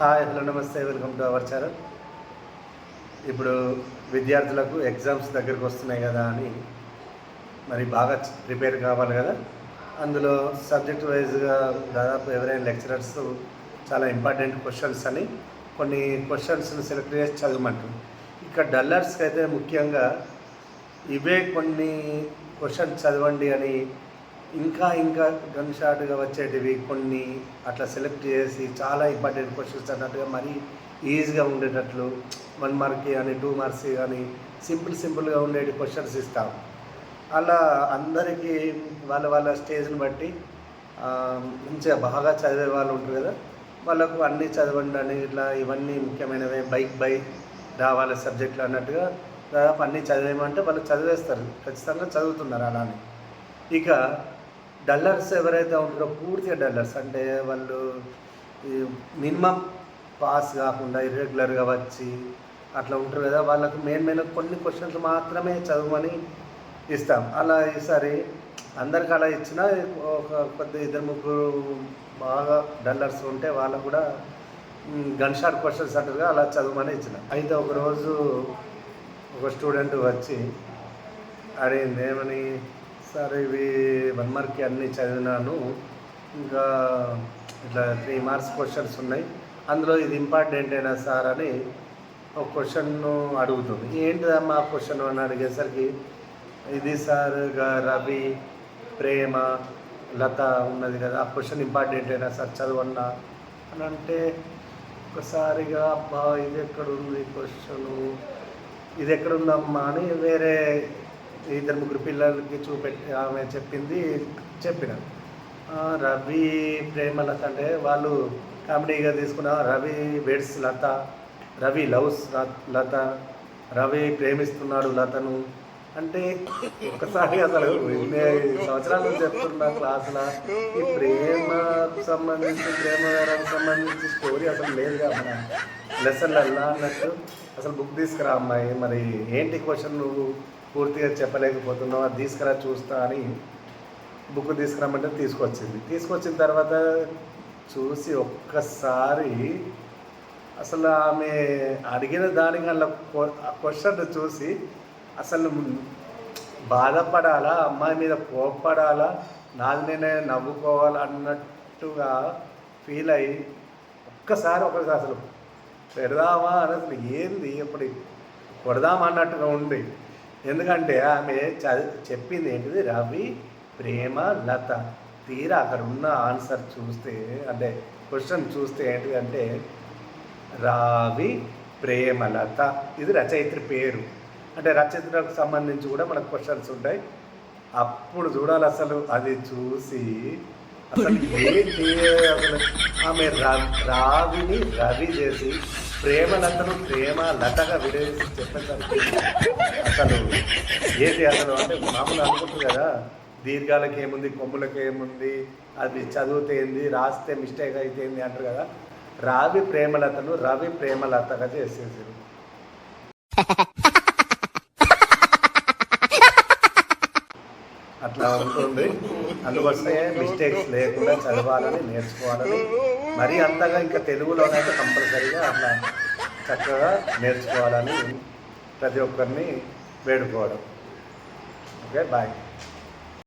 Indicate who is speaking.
Speaker 1: Hi hello నమస్తే welcome to our channel ఇప్పుడు విద్యార్థులకు ఎగ్జామ్స్ దగ్గరికి వస్తున్నాయి కదా అని మరి బాగా ప్రిపేర్ కావాలి కదా. అందులో సబ్జెక్ట్ వైజ్గా దాదాపు ఎవరైనా లెక్చరర్స్ చాలా ఇంపార్టెంట్ క్వశ్చన్స్ అని కొన్ని క్వశ్చన్స్ని సెలెక్ట్ చేసి చదవమంటారు. ఇక్కడ డల్లర్స్కి అయితే ముఖ్యంగా ఇవే కొన్ని క్వశ్చన్స్ చదవండి అని ఇంకా ఇంకా గన్ షాట్గా వచ్చేటివి కొన్ని అట్లా సెలెక్ట్ చేసి చాలా ఇంపార్టెంట్ క్వశ్చన్స్ అన్నట్టుగా మరీ ఈజీగా ఉండేటట్లు వన్ మార్క్ కానీ టూ మార్క్స్ కానీ సింపుల్ సింపుల్గా ఉండేటి క్వశ్చన్స్ ఇస్తాం. అలా అందరికీ వాళ్ళ వాళ్ళ స్టేజ్ని బట్టి మంచిగా బాగా చదివే వాళ్ళు ఉంటారు కదా వాళ్ళకు అన్నీ చదవండి అని ఇట్లా ఇవన్నీ ముఖ్యమైనవే బైక్ బై రావాలి సబ్జెక్టులు అన్నట్టుగా దాదాపు అన్నీ చదివేయమంటే వాళ్ళు చదివేస్తారు. ఖచ్చితంగా చదువుతున్నారు అలానే. ఇక డల్లర్స్ ఎవరైతే ఉంటారో పూర్తిగా డల్లర్స్. అంటే వాళ్ళు మినిమం పాస్ కాకుండా ఇర్రెగ్యులర్గా వచ్చి అట్లా ఉంటారు కదా వాళ్ళకు మెయిన్ మెయిన్ కొన్ని క్వశ్చన్స్ మాత్రమే చదవమని ఇస్తాం. అలా ఈసారి అందరికి అలా ఇచ్చినా ఒక కొద్ది ఇద్దరు ముగ్గురు బాగా డల్లర్స్ ఉంటే వాళ్ళకు కూడా గన్ షాట్ క్వశ్చన్స్ అంటారుగా అలా చదవమని ఇచ్చిన. అయితే ఒకరోజు ఒక స్టూడెంట్ వచ్చి అడిగింది ఏమని సార్ ఇవి వన్ మార్క్కి అన్నీ చదివినాను. ఇంకా ఇట్లా త్రీ మార్క్స్ క్వశ్చన్స్ ఉన్నాయి. అందులో ఇది ఇంపార్టెంట్ అయినా సార్ అని ఒక క్వశ్చన్ను అడుగుతుంది. ఏంటిదమ్మా ఆ క్వశ్చన్ అని అడిగేసరికి ఇది సార్ రవి ప్రేమ లత ఉన్నది కదా ఆ క్వశ్చన్ ఇంపార్టెంట్ అయినా సార్ చదవన్నా? అని అంటే ఒకసారిగా అబ్బా ఇది ఎక్కడుంది క్వశ్చను ఇది ఎక్కడుందమ్మా? అని వేరే ఇద్దరు ముగ్గురు పిల్లలకి చూపెట్టి ఆమె చెప్పింది చెప్పిన. రవి ప్రేమలత అంటే వాళ్ళు కామెడీగా తీసుకున్న రవి వెడ్స్ లత రవి లవ్స్ లత రవి ప్రేమిస్తున్నాడు లతను అంటే ఒకసారి అసలు ఇన్ని సంవత్సరాల నుంచి చెప్తున్న క్లాసుల ఈ ప్రేమకు సంబంధించి ప్రేమ వ్యవహారానికి సంబంధించి స్టోరీ అసలు లేదుగా మన లెసన్లల్లా అన్నట్టు. అసలు బుక్ తీసుకురా అమ్మాయి మరి ఏంటి క్వశ్చన్ నువ్వు? పూర్తిగా చెప్పలేకపోతున్నావు? అది తీసుకురా చూస్తా అని బుక్ తీసుకురామంటే తీసుకొచ్చింది. తీసుకొచ్చిన తర్వాత చూసి ఒక్కసారి అసలు ఆమె అడిగిన దానికల్లా క్వశ్చన్ చూసి అసలు బాధపడాలా? అమ్మాయి మీద కోప్పడాలా? నాకు నేనే నవ్వుకోవాలా అన్నట్టుగా ఫీల్ అయ్యి ఒక్కసారి ఒకసారి అసలు పెడదామా? అని అసలు ఏంది? ఇప్పుడు కొడదామా అన్నట్టుగా ఉంది ఎందుకంటే ఆమె చదివి చెప్పింది ఏంటిది? రవి ప్రేమ లత. తీరా అక్కడ ఉన్న ఆన్సర్ చూస్తే అంటే క్వశ్చన్ చూస్తే ఏంటిదంటే రావి ప్రేమలత ఇది రచయిత్రి పేరు. అంటే రచయిత్రకు సంబంధించి కూడా మనకు క్వశ్చన్స్ ఉంటాయి. అప్పుడు చూడాలి అసలు. అది చూసి అసలు ఏంటి అసలు? ఆమె రావిని రవి చేసి ప్రేమలతను ప్రేమ లతగా విడేసి చెప్పేసరికి అసలు ఏంటి అసలు అంటే మామూలు అనుకుంటుంది కదా దీర్ఘాలకి ఏముంది కొమ్ములకి ఏముంది అది చదివితే ఏంది రాస్తే మిస్టేక్ అయితే ఏంది అంటారు కదా రావి ప్రేమలతను రవి ప్రేమలతగా చేసేసారు. అట్లా ఉంటుంది. అందుకోసమే మిస్టేక్స్ లేకుండా చదవాలని నేర్చుకోవాలని మరీ అంతగా ఇంకా తెలుగులోనైతే కంపల్సరీగా అట్లా చక్కగా నేర్చుకోవాలని ప్రతి ఒక్కరిని వేడుకోవడం. Okay bye.